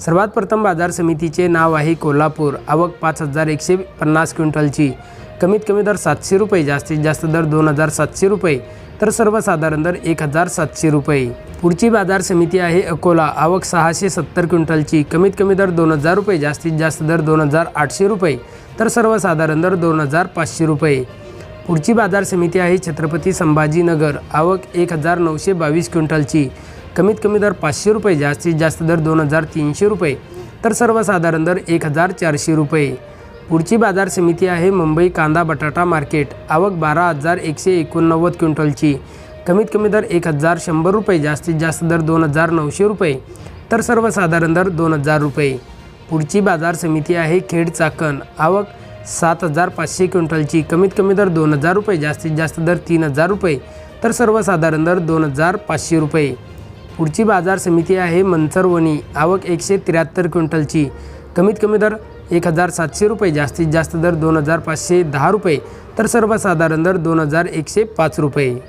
सर्वात प्रथम बाजार समितीचे नाव आहे कोल्हापूर. आवक पाच हजार एकशे पन्नास क्विंटलची. कमीत कमी दर सातशे रुपये जास्तीत जास्त दर दोन हजार सातशे रुपये तर सर्वसाधारण दर एक हजार सातशे रुपये. पुढची बाजार समिती आहे अकोला. आवक सहाशे सत्तर क्विंटलची. कमीत कमी दर दोन हजार रुपये जास्तीत जास्त दर दोन हजार आठशे रुपये तर सर्वसाधारण दर दोन हजार पाचशे रुपये. पुढची बाजार समिती आहे छत्रपती संभाजीनगर. आवक एक हजार नऊशे बावीस क्विंटलची. कमीत कमी दर पाचशे रुपये जास्तीत जास्त दर दोन हजार तीनशे रुपये तर सर्वसाधारण दर एक हजार चारशे रुपये. पुढची बाजार समिती आहे मुंबई कांदा बटाटा मार्केट. आवक बारा हजार एकशे एकोणनव्वद क्विंटलची. कमीत कमी दर एक हजार शंभर रुपये जास्तीत जास्त दर दोन हजार नऊशे रुपये तर सर्वसाधारण दर दोन हजार रुपये. पुढची बाजार समिती आहे खेड चाकण. आवक सात हजार पाचशे क्विंटलची. कमीत कमी दर दोन हजार रुपये जास्तीत जास्त दर तीन हजार रुपये तर सर्वसाधारण दर दोन हजार पाचशे रुपये. पुढची बाजार समिती आहे मंचरवणी आवक एकशे त्र्याहत्तर क्विंटलची. कमीत कमी दर एक हजार सातशे रुपये. जास्तीत जास्त दर दोन हजार पाचशे दहा रुपये. तर सर्वसाधारण दर दोन हजार एकशे पाच रुपये.